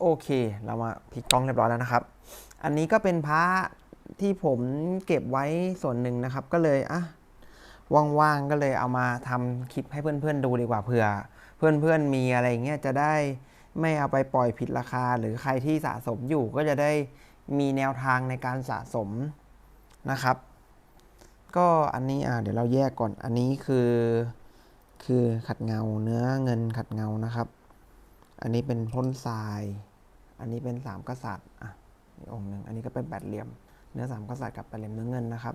โอเค เรามาพลิกกล้องเรียบร้อยแล้วนะครับ อันนี้ก็เป็นพระที่ผมเก็บไว้ส่วนหนึ่งนะครับ ก็เลยอะว่างๆก็เลยเอามาทำคลิปให้เพื่อนๆดูดีกว่าเผื่อ เพื่อนๆมีอะไรเงี้ยจะได้ไม่เอาไปปล่อยผิดราคา หรือใครที่สะสมอยู่ก็จะได้มีแนวทางในการสะสมนะครับ ก็อันนี้อะเดี๋ยวเราแยกก่อนอันนี้คือ คือขัดเงาเนื้อเงินขัดเงานะครับ อันนี้เป็นพ่นทราย อันนี้เป็นสามกษัตริย์อะนี่องค์หนึ่งอันนี้ก็เป็นแปดเหลี่ยม เนื้อสามกษัตริย์กับแปดเหลี่ยมเนื้อเงินนะครับ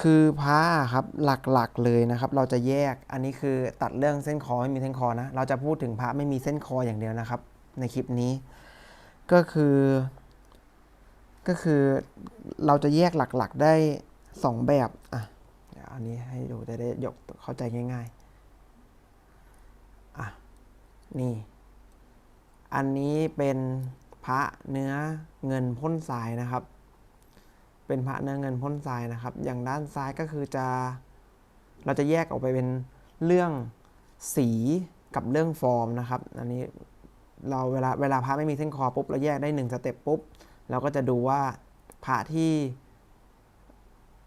คือผ้าครับหลักๆเลยนะครับ เราจะแยกอันนี้คือตัดเรื่องเส้นคอไม่มีเส้นคอนะ เราจะพูดถึงพระไม่มีเส้นคออย่างเดียวนะครับ ในคลิปนี้ ก็คือ ก็คือเราจะแยกหลักๆได้สองแบบอะเดี๋ยวอันนี้ให้ดูจะได้ยกเข้าใจง่ายๆอะนี่ อันนี้เป็นพระเนื้อเงินพ่นทรายนะครับ เป็นพระเนื้อเงินพ่นทรายนะครับ อย่างด้านซ้ายก็คือจะเราจะแยกออกไปเป็นเรื่องสีกับเรื่องฟอร์มนะครับ อันนี้เราเวลาเวลาพระไม่มีเส้นคอปุ๊บเราแยกได้หนึ่งสเต็ปปุ๊บเราก็จะดูว่าพระที่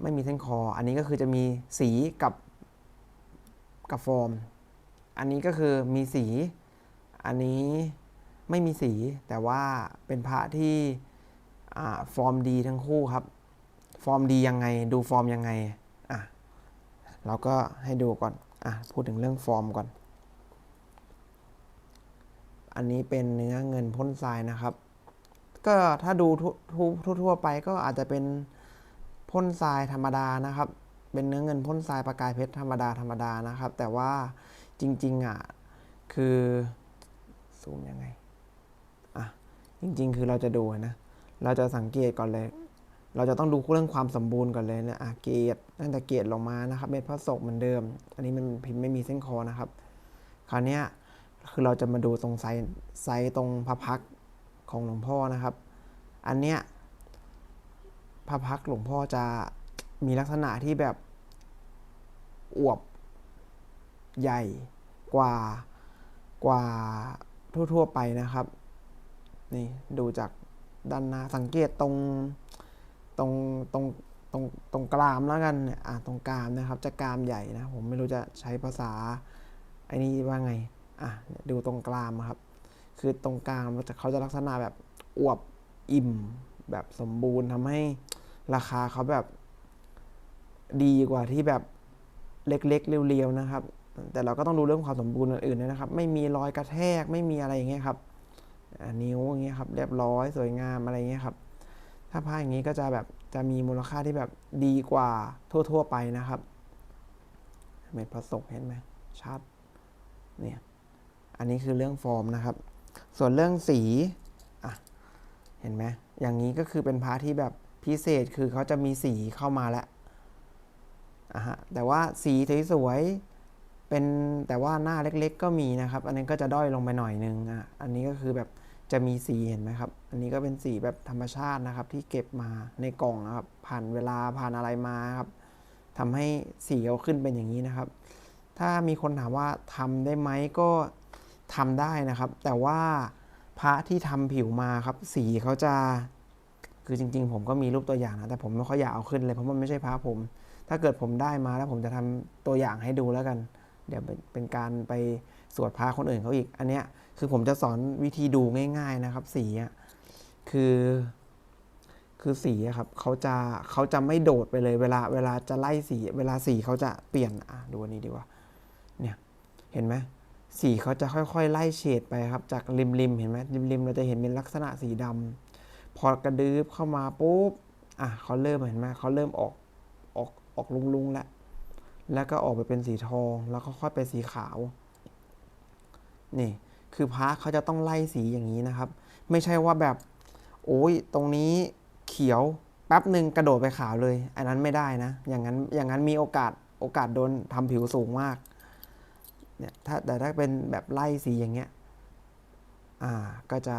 ไม่มีเส้นคอ อันนี้ก็คือจะมีสีกับกับฟอร์ม อันนี้ก็คือมีสี อันนี้ ไม่มีสี แต่ว่าเป็นพระที่ฟอร์มดีทั้งคู่ครับ ฟอร์มดียังไง ดูฟอร์มยังไงอะเราก็ให้ดูก่อนอะพูดถึงเรื่องฟอร์มก่อน อันนี้เป็นเนื้อเงินพ่นทรายนะครับ ก็ถ้าดูทั่วทั่วทั่วๆไปก็อาจจะเป็นพ่นทรายธรรมดานะครับ เป็นเนื้อเงินพ่นทรายประกายเพชรธรรมดาธรรมดานะครับ แต่ว่าจริงๆอะคือซูมยังไง จริง ๆ คือเราจะดูนะ เราจะสังเกตก่อนเลย เราจะต้องดูเรื่องความสมบูรณ์ก่อนเลยนะอะเกรดตั้งแต่เกรดลงมานะครับเม็ดพระศกเหมือนเดิม อันนี้มันพิมพ์ไม่มีเส้นคอนะครับ คราวนี้คือเราจะมาดูตรงไซส์ไซส์ตรงพระพักของหลวงพ่อนะครับ อันเนี้ยพระพักหลวงพ่อจะมีลักษณะที่แบบอวบใหญ่กว่ากว่าทั่ว ๆ ไปนะครับ นี่ดูจากด้านหน้าสังเกตตรงตรงตรงตรงตรงกรามแล้วกันเนี่ยอะตรงกรามนะครับจะกรามใหญ่นะผมไม่รู้จะใช้ภาษาไอ้นี่ว่าไงอะดูตรงกรามครับ คือตรงกลางมันจะเขาจะลักษณะแบบอวบอิ่มแบบสมบูรณ์ทำให้ราคาเขาแบบดีกว่าที่แบบเล็กๆ เรียวๆนะครับ แต่เราก็ต้องดูเรื่องความสมบูรณ์อื่นๆนะครับ ไม่มีรอยกระแทกไม่มีอะไรอย่างเงี้ยครับ นิ้วอย่างเงี้ยครับเรียบร้อยสวยงามอะไรเงี้ยครับ ถ้าผ้าอย่างนี้ก็จะแบบจะมีมูลค่าที่แบบดีกว่าทั่ว ๆ ไปนะครับเม็ดผสมเห็นไหมชัดเนี่ยอันนี้คือเรื่องฟอร์มนะครับ ส่วนเรื่องสีอะเห็นไหมอย่างนี้ก็คือเป็นพาที่แบบพิเศษคือเขาจะมีสีเข้ามาแล้วอะฮะแต่ว่าสีสวยเป็นแต่ว่าหน้าเล็กๆ ก็มีนะครับ อันนี้ก็จะด้อยลงไปหน่อยนึงอะอันนี้ก็คือแบบ จะมีสีเห็นไหมครับ อันนี้ก็เป็นสีแบบธรรมชาตินะครับ ที่เก็บมาในกล่องนะครับ ผ่านเวลาผ่านอะไรมาครับทำให้สีเขาขึ้นเป็นอย่างนี้นะครับ ถ้ามีคนถามว่าทำได้ไหมก็ทำได้นะครับ แต่ว่าพระที่ทำผิวมาครับ สีเขาจะ คือจริง ๆ ผมก็มีรูปตัวอย่างนะ แต่ผมไม่ค่อยอยากเอาขึ้นเลยเพราะมันไม่ใช่พระผม ถ้าเกิดผมได้มาแล้วผมจะทำตัวอย่างให้ดูแล้วกัน เดี๋ยวเป็นการไป สวดพระคนอื่นเขาอีก อันเนี้ยคือผมจะสอนวิธีดูง่าย ๆนะครับ สีอะคือ คือสีอะครับเขาจะเขาจะไม่โดดไปเลย เวลาเวลาจะไล่สี เวลาสีเขาจะเปลี่ยนอะดูอันนี้ดีกว่า เนี่ยเห็นไหมสีเขาจะค่อยๆ ไล่เฉดไปครับ จากริมริมๆเห็นไหมริมริมๆเราจะเห็นเป็นลักษณะสีดำพอกระดืบเข้ามาปุ๊บอะเขาเริ่มเห็นไหมเขาเริ่มออกออกออกลุงๆแล้วแล้วก็ออกไปเป็นสีทอง แล้วก็ค่อยไปสีขาว นี่คือพระเขาจะต้องไล่สีอย่างนี้นะครับ ไม่ใช่ว่าแบบโอ้ยตรงนี้เขียวแป๊บหนึ่งกระโดดไปขาวเลย อันนั้นไม่ได้นะ อย่างนั้นอย่างนั้นมีโอกาสโอกาสโดนทำผิวสูงมากเนี่ยถ้าแต่ถ้าเป็นแบบไล่สีอย่างเงี้ยอ่าก็จะ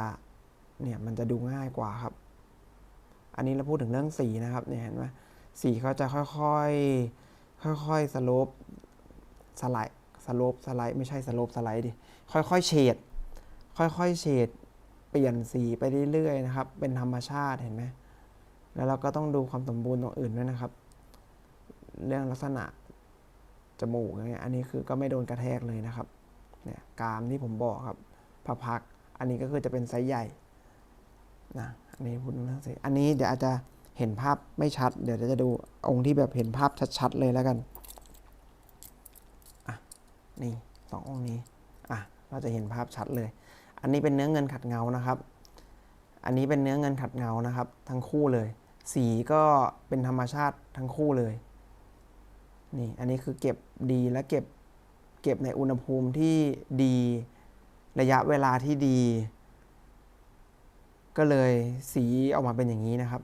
เนี่ยมันจะดูง่ายกว่าครับ อันนี้เราพูดถึงเรื่องสีนะครับเนี่ยเห็นไหมสีเขาจะค่อยๆค่อยๆสโลปสไลด์ สโลปสไลด์ไม่ใช่สโลปสไลด์ดิค่อยๆเฉดค่อยๆเฉดเปลี่ยนสีไปเรื่อยๆนะครับ เป็นธรรมชาติเห็นไหมแล้วเราก็ต้องดูความสมบูรณ์ตรงอื่นด้วยนะครับ เรื่องลักษณะจมูกอย่างเงี้ยอันนี้คือก็ไม่โดนกระแทกเลยนะครับเนี่ยกรามที่ผมบอกครับพระพักอันนี้ก็คือจะเป็นไซส์ใหญ่นะอันนี้พูดเรื่องสิอันนี้เดี๋ยวอาจจะเห็นภาพไม่ชัด เดี๋ยวจะดูองค์ที่แบบเห็นภาพชัดๆเลยแล้วกัน นี่สององค์นี้อะเราจะเห็นภาพชัดเลย อันนี้เป็นเนื้อเงินขัดเงานะครับ อันนี้เป็นเนื้อเงินขัดเงานะครับ ทั้งคู่เลย สีก็เป็นธรรมชาติทั้งคู่เลยนี่อันนี้คือเก็บดีและเก็บเก็บในอุณหภูมิที่ดีระยะเวลาที่ดี ก็เลยสีออกมาเป็นอย่างนี้นะครับ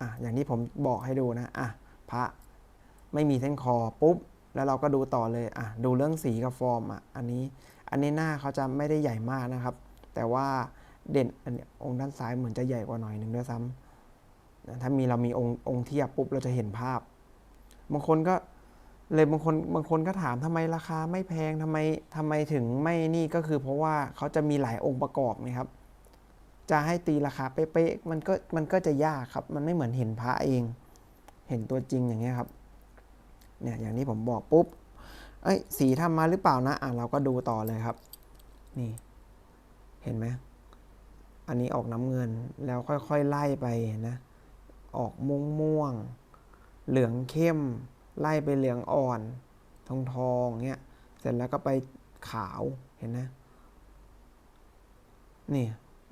อะอย่างที่ผมบอกให้ดูนะอะพระไม่มีเส้นคอปุ๊บ แล้วเราก็ดูต่อเลยอะดูเรื่องสีกับฟอร์มอะอันนี้อันนี้หน้าเขาจะไม่ได้ใหญ่มากนะครับ แต่ว่าเด่นอันนี้องค์ด้านซ้ายเหมือนจะใหญ่กว่าหน่อยหนึ่งด้วยซ้ำถ้ามีเรามีองค์องค์เทียบปุ๊บเราจะเห็นภาพ บางคนก็เลยบางคนบางคนก็ถามทำไมราคาไม่แพงทำไมทำไมถึงไม่นี่ก็คือเพราะว่าเขาจะมีหลายองค์ประกอบนะครับ จะให้ตีราคาเป๊ะๆมันก็มันก็จะยากครับ มันไม่เหมือนเห็นพระเอง เห็นตัวจริงอย่างเงี้ยครับ เนี่ยอย่างที่ผมบอกปุ๊บ เอ้ยสีทำมาหรือเปล่านะอะเราก็ดูต่อเลยครับ นี่ เห็นไหมอันนี้ออกน้ำเงินแล้วค่อยๆไล่ไปนะ ออกม่วงม่วงๆเหลืองเข้ม ไล่ไปเหลืองอ่อน ทองทองๆเงี้ยเสร็จแล้วก็ไปขาวเห็นไหมนี่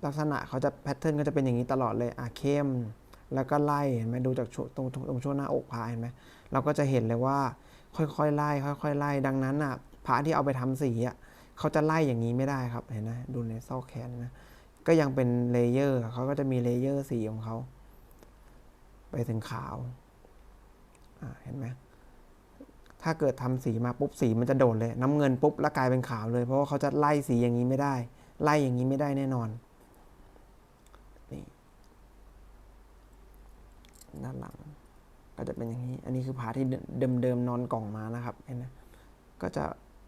ลักษณะเขาจะแพทเทิร์นก็จะเป็นอย่างนี้ตลอดเลยอะเข้ม แล้วก็ไล่เห็นไหมดูจากช่วงตรงตรงตรงช่วงหน้าอกพายเห็นไหม เราก็จะเห็นเลยว่าค่อยๆไล่ค่อยๆไล่ดังนั้นอะพระที่เอาไปทำสีอะเขาจะไล่อย่างนี้ไม่ได้ครับเห็นไหมดูในซอกแขนนะก็ยังเป็นเลเยอร์เขาก็จะมีเลเยอร์สีของเขาไปถึงขาวอ่าเห็นไหมถ้าเกิดทำสีมาปุ๊บสีมันจะโดดเลย น้ำเงินปุ๊บแล้วกลายเป็นขาวเลย เพราะว่าเขาจะไล่สีอย่างนี้ไม่ได้ ไล่อย่างนี้ไม่ได้แน่นอนนี่ด้านหลัง ก็จะเป็นอย่างนี้ อันนี้คือผาที่เดิมๆนอนกล่องมานะครับเห็นไหมก็จะ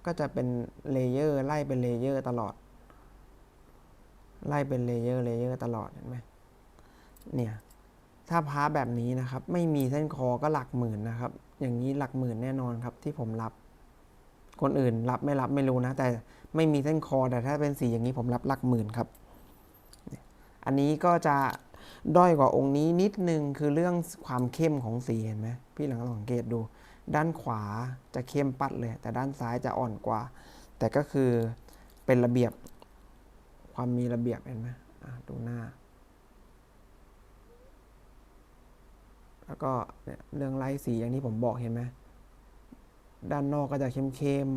ก็จะเป็นเลเยอร์ไล่เป็นเลเยอร์ตลอด ไล่เป็นเลเยอร์เลเยอร์ตลอดเห็นไหมเนี่ยถ้าพาแบบนี้นะครับ ไม่มีเส้นคอก็หลักหมื่นนะครับ อย่างนี้หลักหมื่นแน่นอนครับ ที่ผมรับ คนอื่นรับไม่รับไม่รู้นะ แต่ไม่มีเส้นคอแต่ถ้าเป็นสีอย่างนี้ผมรับหลักหมื่นครับ อันนี้ก็จะ ด้อยกว่าองค์นี้นิดนึงคือเรื่องความเข้มของสีเห็นไหมพี่หลังสังเกตดู ด้านขวาจะเข้มปัดเลย แต่ด้านซ้ายจะอ่อนกว่า แต่ก็คือเป็นระเบียบความมีระเบียบเห็นไหมดูหน้า แล้วก็เนี่ยเรื่องไล่สีอย่างที่ผมบอกเห็นไหมด้านนอกก็จะเข้ม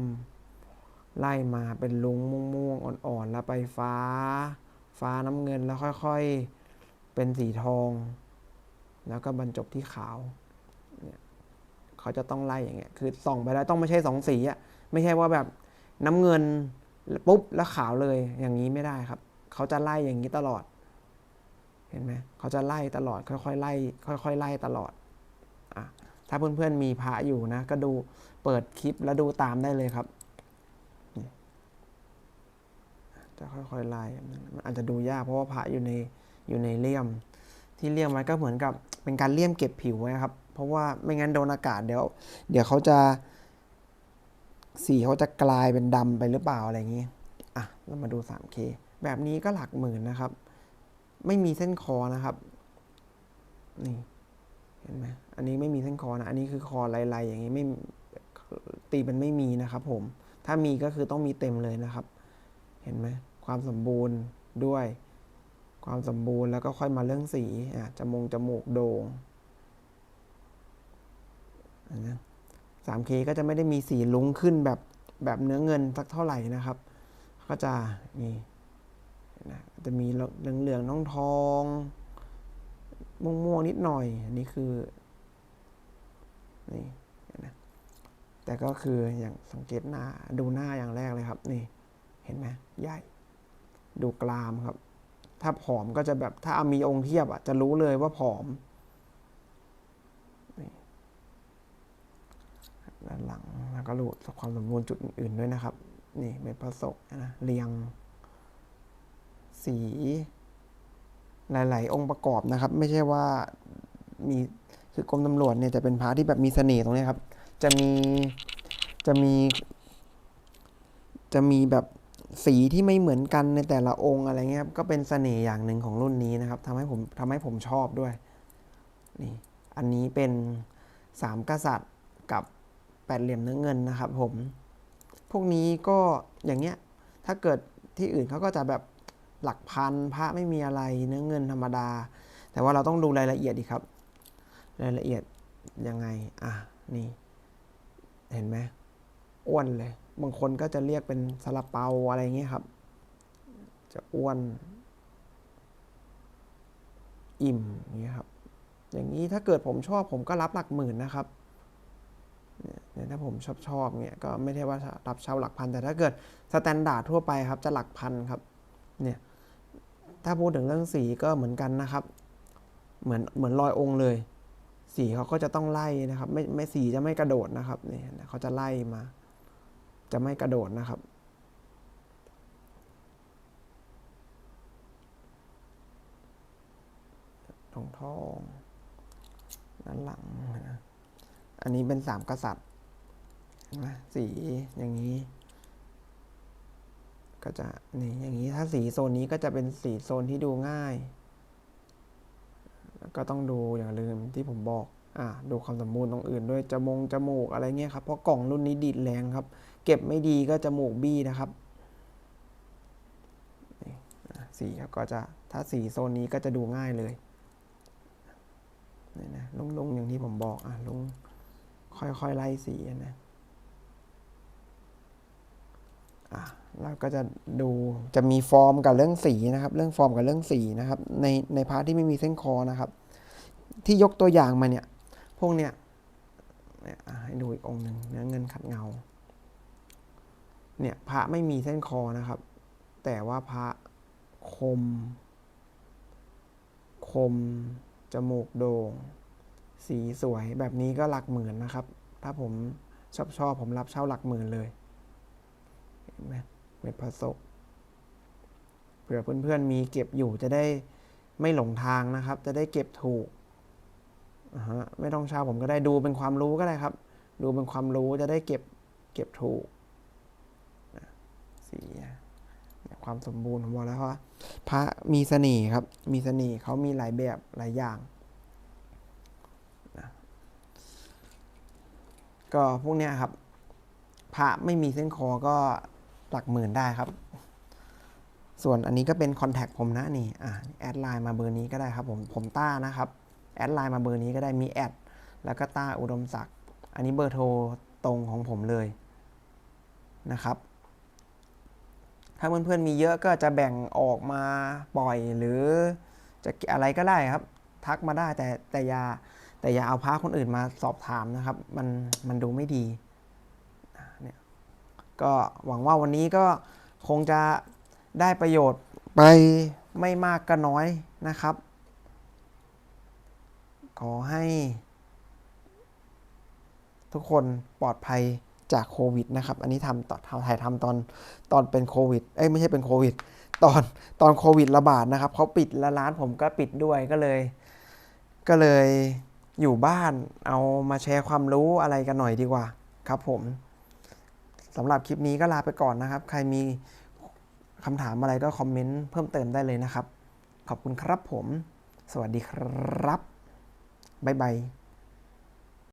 ๆไล่มาเป็นลุงม่วงๆอ่อนๆแล้วไปฟ้า ฟ้าน้ำเงินแล้วค่อยๆ เป็นสีทอง แล้วก็บรรจบที่ขาวเนี่ยเขาจะต้องไล่อย่างเงี้ยคือส่องไปแล้วต้องไม่ใช่สองสีอะไม่ใช่ว่าแบบน้ำเงินปุ๊บแล้วขาวเลยอย่างนี้ไม่ได้ครับ เขาจะไล่อย่างนี้ตลอด เห็นไหมเขาจะไล่ตลอด ค่อยๆไล่ค่อยๆไล่ตลอดอะถ้าเพื่อนๆมีพระอยู่นะ ก็ดูเปิดคลิปแล้วดูตามได้เลยครับจะค่อยๆไล่มันอาจจะดูยากเพราะว่าพระอยู่ใน อยู่ในเลี่ยม ที่เลี่ยมไว้ก็เหมือนกับเป็นการเลี่ยมเก็บผิวไว้ครับ เพราะว่าไม่งั้นโดนอากาศเดี๋ยว เดี๋ยวเขาจะสีเขาจะกลายเป็นดำไปหรือเปล่าอะไรอย่างนี้อะเรามาดู 3K แบบนี้ก็หลักหมื่นนะครับ ไม่มีเส้นคอนะครับนี่เห็นไหมอันนี้ไม่มีเส้นคอนะอันนี้คือคอลายๆอย่างนี้ไม่ตีเป็นไม่มีนะครับ ผม ถ้ามีก็คือต้องมีเต็มเลยนะครับ เห็นไหมความสมบูรณ์ด้วย ความสมบูรณ์แล้วก็ค่อยมาเรื่องสีอะจมูกจมูกโด่งอันนี้ 3K ก็จะไม่ได้มีสีลุ้งขึ้นแบบแบบเนื้อเงินสักเท่าไหร่นะครับ ก็จะนี่นะจะมีเหลืองๆน้องทองม่วงๆนิดหน่อย อันนี้คือนี่นะแต่ก็คืออย่างสังเกตหน้าดูหน้าอย่างแรกเลยครับ นี่เห็นไหมใหญ่ ดูกรามครับ ถ้าผอมก็จะแบบถ้ามีองค์เทียบอะจะรู้เลยว่าผอมด้านหลังแล้วก็รูดความสมบูรณ์จุดอื่นๆด้วยนะครับ นี่เป็นประสบนะเรียง สี หลาย ๆ องค์ประกอบนะครับ ไม่ใช่ว่ามีคือกรมตำรวจเนี่ยจะเป็นพระที่แบบมีเสน่ห์ตรงนี้ครับ จะมีจะมี จะมีแบบ สีที่ไม่เหมือนกันในแต่ละองค์อะไรเงี้ยก็เป็นเสน่ห์อย่างหนึ่งของรุ่นนี้นะครับทำให้ผมทำให้ผมชอบด้วยนี่อันนี้เป็นสามกษัตริย์กับแปดเหลี่ยมเนื้อเงินนะครับผม พวกนี้ก็อย่างเงี้ยถ้าเกิดที่อื่นเขาก็จะแบบหลักพันพระไม่มีอะไรเนื้อเงินธรรมดา แต่ว่าเราต้องดูรายละเอียดดีครับ รายละเอียดยังไงอะนี่ เห็นไหมอ้วนเลย บางคนก็จะเรียกเป็นซาลาเปาอะไรเงี้ยครับ จะอ้วน อิ่มอย่างเงี้ยครับ อย่างนี้ถ้าเกิดผมชอบผมก็รับหลักหมื่นนะครับเนี่ยถ้าผมชอบชอบเนี่ยก็ไม่ได้ว่ารับเช่าหลักพัน แต่ถ้าเกิดสแตนดาร์ดทั่วไปครับจะหลักพันครับเนี่ยถ้าพูดถึงเรื่องสีก็เหมือนกันนะครับ เหมือนเหมือนรอยองค์เลย สีเขาก็จะต้องไล่นะครับ ไม่ไม่สีจะไม่กระโดดนะครับเนี่ยเขาจะไล่มา จะไม่กระโดดนะครับ ทองทองด้านหลังนะอันนี้เป็นสามกษัตริย์นไหมสีอย่างนี้ ก็จะนี่อย่างนี้ถ้าสีโซนนี้ก็จะเป็นสีโซนที่ดูง่ายแล้วก็ต้องดูอย่าลืมที่ผมบอกอ่าดูความสมบูรณ์ตรงอื่นด้วยจมงจมูกอะไรเงี้ยครับเพราะกล่องรุ่นนี้ดีดแรงครับ เก็บไม่ดีก็จมูกบี้นะครับสีครับก็จะถ้าสีโซนนี้ก็จะดูง่ายเลยนี่นะลุงอย่างที่ผมบอกอะลุงค่อยๆไล่สีนะอะแล้วก็จะดูจะมีฟอร์มกับเรื่องสีนะครับ เรื่องฟอร์มกับเรื่องสีนะครับ ในในพาร์ทที่ไม่มีเส้นคอนะครับ ที่ยกตัวอย่างมาเนี่ย พวกเนี้ยเนี่ยให้ดูอีกองหนึ่งเนื้อเงินขัดเงา เนี่ยพระไม่มีเส้นคอนะครับ แต่ว่าพระคม คม จมูกโด่ง สีสวยแบบนี้ก็หลักหมื่นนะครับ ถ้าผมชอบชอบผมรับเช่าหลักหมื่นเลยเห็นไหมเม็ดพระศกเผื่อเพื่อนๆมีเก็บอยู่จะได้ไม่หลงทางนะครับ จะได้เก็บถูกฮะไม่ต้องเช่าผมก็ได้ดูเป็นความรู้ก็ได้ครับ ดูเป็นความรู้จะได้เก็บเก็บถูก สีความสมบูรณ์ผมบอกแล้วว่าพระมีเสน่ห์ครับ มีเสน่ห์เขามีหลายแบบหลายอย่างนะก็พวกเนี้ยครับ พระไม่มีเส้นคอก็หลักหมื่นได้ครับ ส่วนอันนี้ก็เป็นคอนแทคผมนะนี่อ่าแอดไลน์มาเบอร์นี้ก็ได้ครับผมผมต้านะครับแอดไลน์มาเบอร์นี้ก็ได้มีแอดแล้วก็ต้าอุดมศักดิ์อันนี้เบอร์โทรตรงของผมเลยนะครับ ถ้าเพื่อนๆมีเยอะก็จะแบ่งออกมาปล่อยหรือจะอะไรก็ได้ครับ ทักมาได้แต่แต่อย่าแต่อย่าเอาพาคนอื่นมาสอบถามนะครับ มันมันดูไม่ดีเนี่ยก็หวังว่าวันนี้ก็คงจะได้ประโยชน์ไปไม่มากก็น้อยนะครับ ขอให้ทุกคนปลอดภัย จากโควิดนะครับอันนี้ทำต่อถ่ายทำตอนตอนเป็นโควิดเอ้ยไม่ใช่เป็นโควิด ตอนตอนโควิดระบาดนะครับเขาปิดแล้วร้านผมก็ปิดด้วยก็เลย ก็เลยอยู่บ้านเอามาแชร์ความรู้อะไรกันหน่อยดีกว่าครับผมสำหรับคลิปนี้ก็ลาไปก่อนนะครับ ใครมีคำถามอะไรก็คอมเมนต์เพิ่มเติมได้เลยนะครับ ขอบคุณครับผม สวัสดีครับ บ๊ายบาย